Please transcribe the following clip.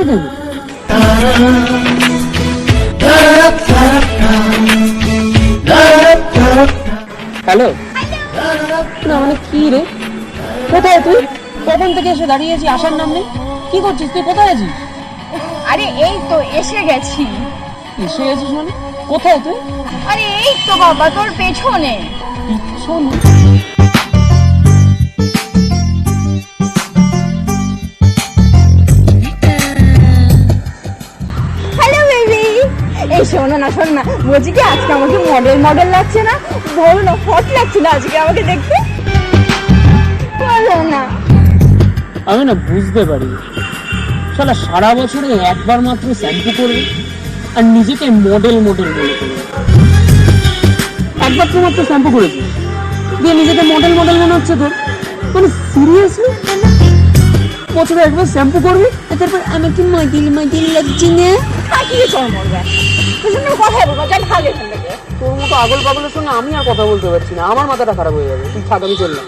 করে দেবে হ্যালো। না মানে কি রে? কোথায় তুই? কখন থেকে এসে দাঁড়িয়ে আছি আসার নাম নেই? কি করছিস তুই? কোথায় আছিস? আরে এই তো এসে গেছি। এসে গেছিস মানে? কোথায় তুই? আরে এই তো বাবা তোর পেছনে। শোন এই শোনো না, শোন না। বলছি কি, আজকে আমাকে মডেল মডেল লাগছে না? বলো না হট লাগছে না আজকে আমাকে দেখতে? বলো না। আমি না বুঝতে পারি। শালা, সারা বছরে একবার মাত্র শ্যাম্পু করবে আর নিজেকে মডেল মডেল বলে একবার তো মাত্র শ্যাম্পু করেছিস দিয়ে নিজেকে মডেল মডেল মনে হচ্ছে তোর মানে সিরিয়াসলি বছরে একবার শ্যাম্পু করবি তারপর, আমাকে মডেল মডেল লাগছে না। তোর মতো আগল পাগলের সঙ্গে আমি আর কথা বলতে পারছি না। আমার মাথাটা খারাপ হয়ে যাবে। তুই থাক আমি চললাম।